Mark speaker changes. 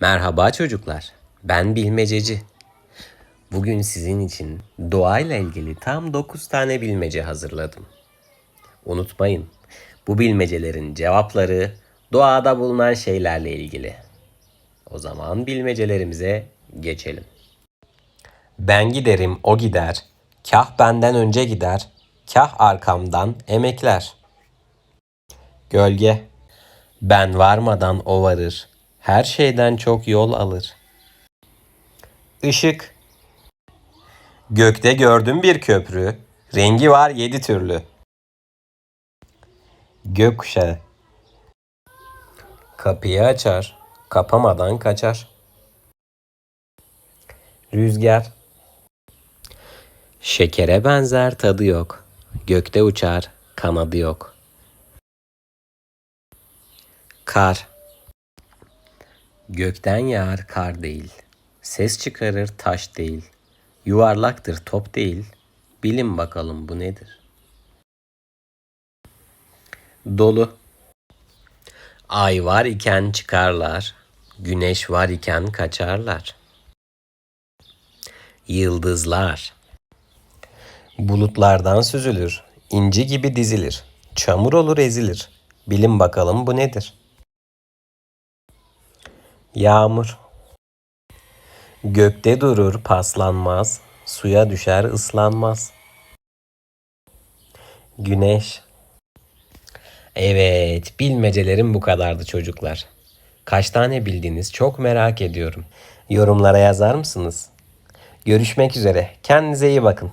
Speaker 1: Merhaba çocuklar. Ben bilmececi. Bugün sizin için doğayla ilgili tam 9 tane bilmece hazırladım. Unutmayın, bu bilmecelerin cevapları doğada bulunan şeylerle ilgili. O zaman bilmecelerimize geçelim. Ben giderim, o gider. Kah benden önce gider, kah arkamdan emekler. Gölge. Ben varmadan o varır. Her şeyden çok yol alır. Işık. Gökte gördüm bir köprü. Rengi var yedi türlü. Gökkuşağı. Kapıyı açar. Kapamadan kaçar. Rüzgar. Şekere benzer tadı yok. Gökte uçar, kanadı yok. Kar. Gökten yağar kar değil. Ses çıkarır taş değil. Yuvarlaktır top değil. Bilin bakalım bu nedir? Dolu. Ay var iken çıkarlar. Güneş var iken kaçarlar. Yıldızlar. Bulutlardan süzülür. inci gibi dizilir. Çamur olur ezilir. Bilin bakalım bu nedir? Yağmur. Gökte durur paslanmaz, suya düşer ıslanmaz. Güneş. Evet, bilmecelerim bu kadardı çocuklar. Kaç tane bildiniz çok merak ediyorum. Yorumlara yazar mısınız? Görüşmek üzere. Kendinize iyi bakın.